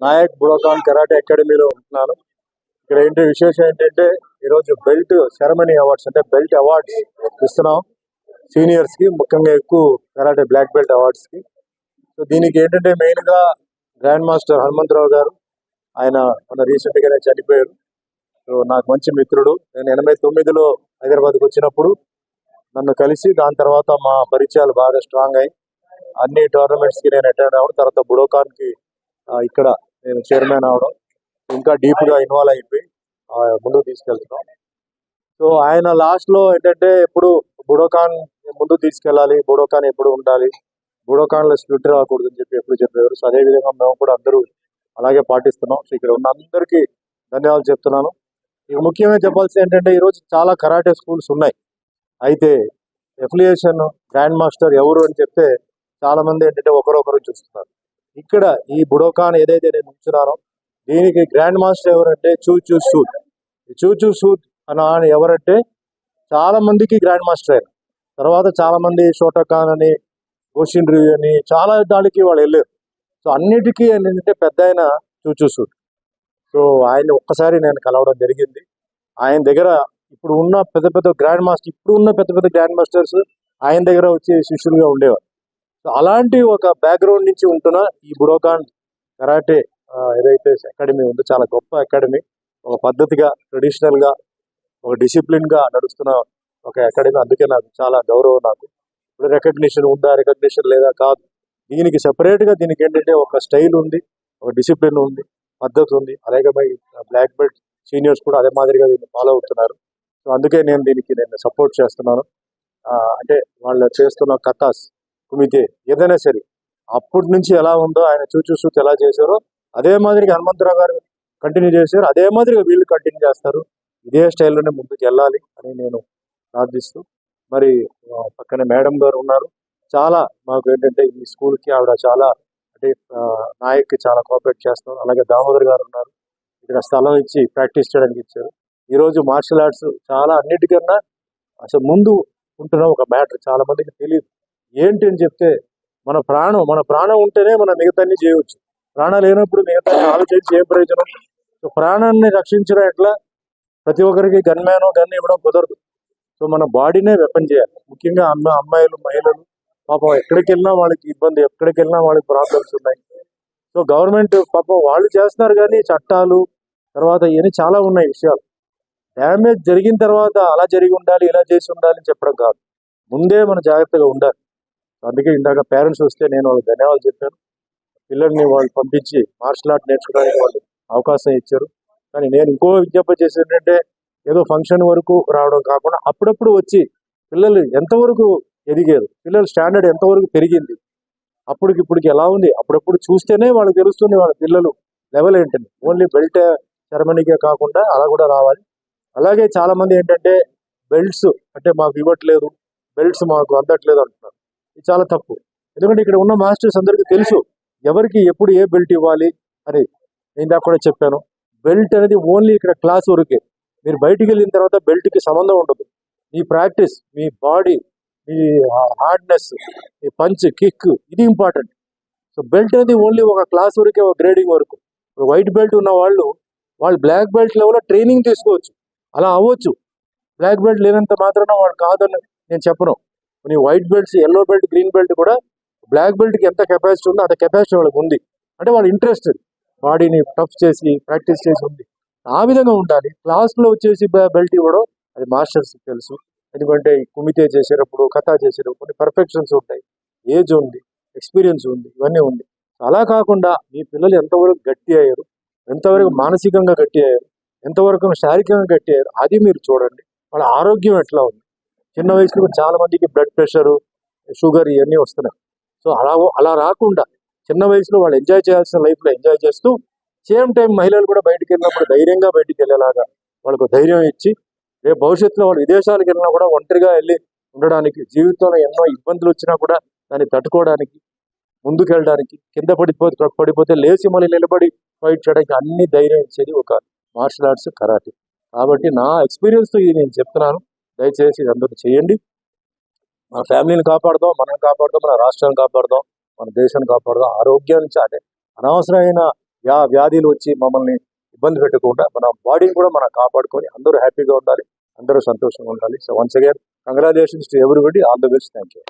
Naik Budokan karate అకాడమీలో ఉంటున్నాను. ఇక్కడ ఏంటి విశేషం ఏంటంటే ఈరోజు బెల్ట్ సెరమనీ అవార్డ్స్ అంటే బెల్ట్ అవార్డ్స్ ఇస్తున్నాం. సీనియర్స్కి ముఖ్యంగా ఎక్కువ కరాటే బ్లాక్ బెల్ట్ అవార్డ్స్కి. సో దీనికి ఏంటంటే మెయిన్గా గ్రాండ్ మాస్టర్ హనుమంతరావు గారు ఆయన మన రీసెంట్గానే చనిపోయారు. సో నాకు మంచి మిత్రుడు. నేను ఎనభై తొమ్మిదిలో హైదరాబాద్కి వచ్చినప్పుడు నన్ను కలిసి దాని తర్వాత మా పరిచయాలు బాగా స్ట్రాంగ్ అయ్యి అన్ని టోర్నమెంట్స్కి నేను అటెండ్ అవ్వడం తర్వాత బుడోకాన్కి ఇక్కడ నేను చైర్మన్ అవడం ఇంకా డీప్గా ఇన్వాల్వ్ అయిపోయి ముందుకు తీసుకెళ్తున్నాం. సో ఆయన లాస్ట్లో ఏంటంటే ఎప్పుడు బుడోకాన్ ముందు తీసుకెళ్ళాలి బుడోకాన్ ఎప్పుడు ఉండాలి బుడోకాన్లో స్ప్లిట్ రాకూడదు అని చెప్పి ఎప్పుడు చెప్పేవారు. సో అదేవిధంగా మేము కూడా అందరూ అలాగే పాటిస్తున్నాం. సో ఇక్కడ ఉన్న అందరికీ ధన్యవాదాలు చెప్తున్నాను. ఇక ముఖ్యంగా చెప్పాల్సి ఏంటంటే ఈరోజు చాలా కరాటే స్కూల్స్ ఉన్నాయి. అయితే ఎఫిలియేషన్ గ్రాండ్ మాస్టర్ ఎవరు అని చెప్తే చాలా మంది ఏంటంటే ఒకరొకరు చూస్తున్నారు. ఇక్కడ ఈ బుడోకాన్ ఏదైతే నేను ఉంచున్నానో దీనికి గ్రాండ్ మాస్టర్ ఎవరంటే చూచూ సూద్. ఈ చూచూ సూద్ అన్న ఆయన ఎవరంటే చాలా మందికి గ్రాండ్ మాస్టర్ ఆయన. తర్వాత చాలా మంది షోటకాన్ అని గోషిన్ రివ్యూ అని చాలా దానికి వాళ్ళు వెళ్ళారు. సో అన్నిటికీ ఏంటంటే పెద్ద ఆయన చూచూ సూద్. సో ఆయన ఒక్కసారి నేను కలవడం జరిగింది. ఆయన దగ్గర ఇప్పుడు ఉన్న పెద్ద పెద్ద గ్రాండ్ మాస్టర్ ఇప్పుడు ఉన్న పెద్ద పెద్ద గ్రాండ్ మాస్టర్స్ ఆయన దగ్గర వచ్చి శిష్యులుగా ఉండేవారు. సో అలాంటి ఒక బ్యాక్గ్రౌండ్ నుంచి ఉంటున్న ఈ బుడోకాన్ కరాటే ఏదైతే అకాడమీ ఉందో చాలా గొప్ప అకాడమీ ఒక పద్ధతిగా ట్రెడిషనల్గా ఒక డిసిప్లిన్గా నడుస్తున్న ఒక అకాడమీ అందుకే నాకు చాలా గౌరవం నాకు. ఇప్పుడు రికగ్నిషన్ ఉందా రికగ్నిషన్ లేదా కాదు. దీనికి సపరేట్గా దీనికి ఏంటంటే ఒక స్టైల్ ఉంది ఒక డిసిప్లిన్ ఉంది పద్ధతి ఉంది. అలాగే బ్లాక్ బెల్ట్ సీనియర్స్ కూడా అదే మాదిరిగా దీన్ని ఫాలో అవుతున్నారు. సో అందుకే నేను దీనికి నేను సపోర్ట్ చేస్తున్నాను. అంటే వాళ్ళు చేస్తున్న కథాస్ కుమితే ఏదైనా సరే అప్పటి నుంచి ఎలా ఉందో ఆయన చూచూస్తూ ఎలా చేశారో అదే మాదిరిగా హనుమంతరావు గారు కంటిన్యూ చేశారు అదే మాదిరిగా వీళ్ళు కంటిన్యూ చేస్తారు. ఇదే స్టైల్లోనే ముందుకు వెళ్ళాలి అని నేను ప్రార్థిస్తూ మరి పక్కన మేడం గారు ఉన్నారు. చాలా మాకు ఏంటంటే ఈ స్కూల్కి ఆవిడ చాలా అంటే నాయక్కి చాలా కోఆపరేట్ చేస్తాం అలాగే దామోదర్ గారు ఉన్నారు. ఇక్కడ స్థలం ఇచ్చి ప్రాక్టీస్ చేయడానికి ఇచ్చారు. ఈరోజు మార్షల్ ఆర్ట్స్ చాలా అన్నిటికన్నా అసలు ముందు ఉంటున్న ఒక మ్యాటర్ చాలా మందికి తెలియదు ఏంటి అని చెప్తే మన ప్రాణం మన ప్రాణం ఉంటేనే మన మిగతాన్ని చేయవచ్చు. ప్రాణం లేనప్పుడు మిగతా ఆలోచించి ఏం ప్రయోజనం. సో ప్రాణాన్ని రక్షించడం ఎట్లా? ప్రతి ఒక్కరికి గన్ మ్యాన్ గన్ ఇవ్వడం కుదరదు. సో మన బాడీనే వెపన్ చేయాలి. ముఖ్యంగా అమ్మ అమ్మాయిలు మహిళలు పాపం ఎక్కడికి వెళ్ళినా వాళ్ళకి ఇబ్బంది ఎక్కడికి వెళ్ళినా వాళ్ళకి ప్రాబ్లమ్స్ ఉన్నాయి. సో గవర్నమెంట్ పాపం వాళ్ళు చేస్తున్నారు కానీ చట్టాలు తర్వాత ఇవన్నీ చాలా ఉన్నాయి విషయాలు. డ్యామేజ్ జరిగిన తర్వాత అలా జరిగి ఉండాలి ఇలా చేసి ఉండాలి అని చెప్పడం కాదు. ముందే మనం జాగ్రత్తగా ఉండాలి. అందుకే ఇందాక పేరెంట్స్ వస్తే నేను వాళ్ళకి ధన్యవాదాలు చెప్పాను. పిల్లల్ని వాళ్ళు పంపించి మార్షల్ ఆర్ట్ నేర్చుకోవడానికి వాళ్ళు అవకాశం ఇచ్చారు. కానీ నేను ఇంకో విజ్ఞప్తి చేసేది ఏంటంటే ఏదో ఫంక్షన్ వరకు రావడం కాకుండా అప్పుడప్పుడు వచ్చి పిల్లలు ఎంతవరకు ఎదిగారు పిల్లల స్టాండర్డ్ ఎంతవరకు పెరిగింది అప్పటికి ఇప్పటికి ఎలా ఉంది అప్పుడప్పుడు చూస్తేనే వాళ్ళకి తెలుస్తుంది వాళ్ళ పిల్లలు లెవెల్ ఏంటని. ఓన్లీ బెల్ట్ సెరమనీకే కాకుండా అలా కూడా రావాలి. అలాగే చాలామంది ఏంటంటే బెల్ట్స్ అంటే మాకు ఇవ్వట్లేదు బెల్ట్స్ మాకు అందట్లేదు అంటున్నారు. ఇది చాలా తప్పు. ఎందుకంటే ఇక్కడ ఉన్న మాస్టర్స్ అందరికీ తెలుసు ఎవరికి ఎప్పుడు ఏ బెల్ట్ ఇవ్వాలి అని నేను దాకా కూడా చెప్పాను. బెల్ట్ అనేది ఓన్లీ ఇక్కడ క్లాస్ వరకే. మీరు బయటికి వెళ్ళిన తర్వాత బెల్ట్కి సంబంధం ఉండదు. మీ ప్రాక్టీస్ మీ బాడీ మీ హార్డ్నెస్ మీ పంచ్ కిక్ ఇది ఇంపార్టెంట్. సో బెల్ట్ అనేది ఓన్లీ ఒక క్లాస్ వరకే ఒక గ్రేడింగ్ వరకు. ఇప్పుడు వైట్ బెల్ట్ ఉన్న వాళ్ళు వాళ్ళు బ్లాక్ బెల్ట్ లెవెల్లో ట్రైనింగ్ తీసుకోవచ్చు. అలా అవ్వచ్చు. బ్లాక్ బెల్ట్ లేనంత మాత్రాన వాడు కాదని నేను చెప్పను. కొన్ని white belts yellow belt green belt కూడా బ్లాక్ బెల్ట్కి ఎంత కెపాసిటీ ఉందో అంత కెపాసిటీ వాళ్ళకి ఉంది. అంటే వాళ్ళు ఇంట్రెస్టెడ్ బాడీని టఫ్ చేసి ప్రాక్టీస్ చేసి ఉంది. ఆ విధంగా ఉండాలి. క్లాస్లో వచ్చేసి బెల్ట్ ఇవ్వడం అది మాస్టర్స్ తెలుసు. ఎందుకంటే కుమితే చేసేటప్పుడు కథ చేసేటప్పుడు కొన్ని పర్ఫెక్షన్స్ ఉంటాయి. ఏజ్ ఉంది ఎక్స్పీరియన్స్ ఉంది ఇవన్నీ ఉంది. అలా కాకుండా మీ పిల్లలు ఎంతవరకు గట్టి అయ్యారు ఎంతవరకు మానసికంగా గట్టి అయ్యారు ఎంతవరకు శారీరకంగా గట్టి అయ్యారు అది మీరు చూడండి. వాళ్ళ ఆరోగ్యం ఎట్లా ఉంది? చిన్న వయసులో చాలా మందికి బ్లడ్ ప్రెషర్ షుగర్ ఇవన్నీ వస్తున్నాయి. సో అలా అలా రాకుండా చిన్న వయసులో వాళ్ళు ఎంజాయ్ చేయాల్సిన లైఫ్లో ఎంజాయ్ చేస్తూ సేమ్ టైం మహిళలు కూడా బయటికి వెళ్ళినప్పుడు ధైర్యంగా బయటికి వెళ్ళేలాగా వాళ్ళకు ధైర్యం ఇచ్చి రేపు భవిష్యత్తులో వాళ్ళు విదేశాలకు వెళ్ళినా కూడా ఒంటరిగా వెళ్ళి ఉండడానికి జీవితంలో ఎన్నో ఇబ్బందులు వచ్చినా కూడా దాన్ని తట్టుకోవడానికి ముందుకెళ్ళడానికి కింద పడిపోతే పడిపోతే లేచి మళ్ళీ నిలబడి ఫైట్ చేయడానికి అన్ని ధైర్యం ఇచ్చేది ఒక మార్షల్ ఆర్ట్స్ కరాటే కాబట్టి నా ఎక్స్పీరియన్స్తో తో ఇది నేను చెప్తున్నాను. దయచేసి అందరూ చేయండి. మన ఫ్యామిలీని కాపాడదాం మనం కాపాడదాం మన రాష్ట్రాన్ని కాపాడదాం మన దేశాన్ని కాపాడదాం. ఆరోగ్యాన్ని అదే అనవసరమైన వ్యా వ్యాధులు వచ్చి మమ్మల్ని ఇబ్బంది పెట్టకుండా మన బాడీని కూడా మనం కాపాడుకొని అందరూ హ్యాపీగా ఉండాలి అందరూ సంతోషంగా ఉండాలి. So once again congratulations to everybody all the best thank you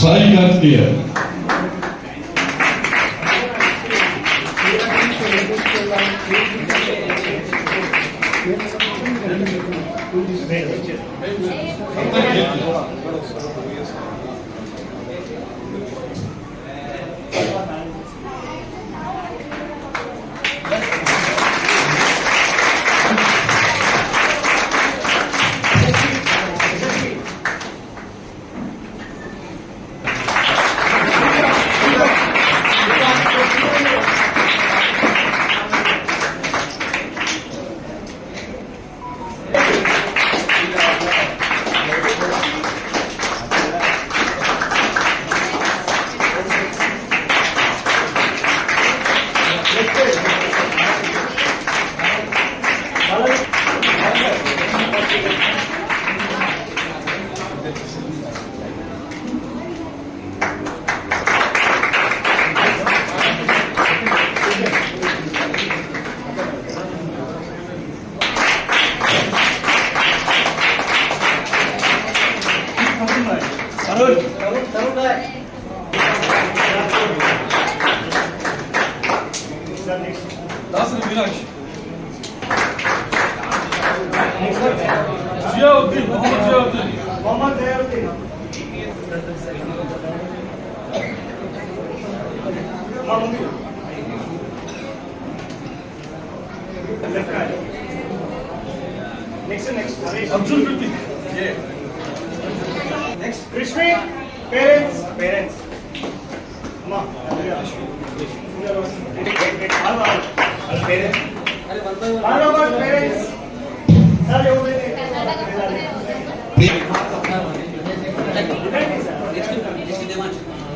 Sayın Gatliye. Thank you. Next, next. Abdul Next. Rishmi, parents. Parents. Parents parents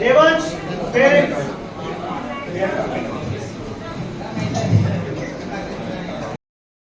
Devansh parents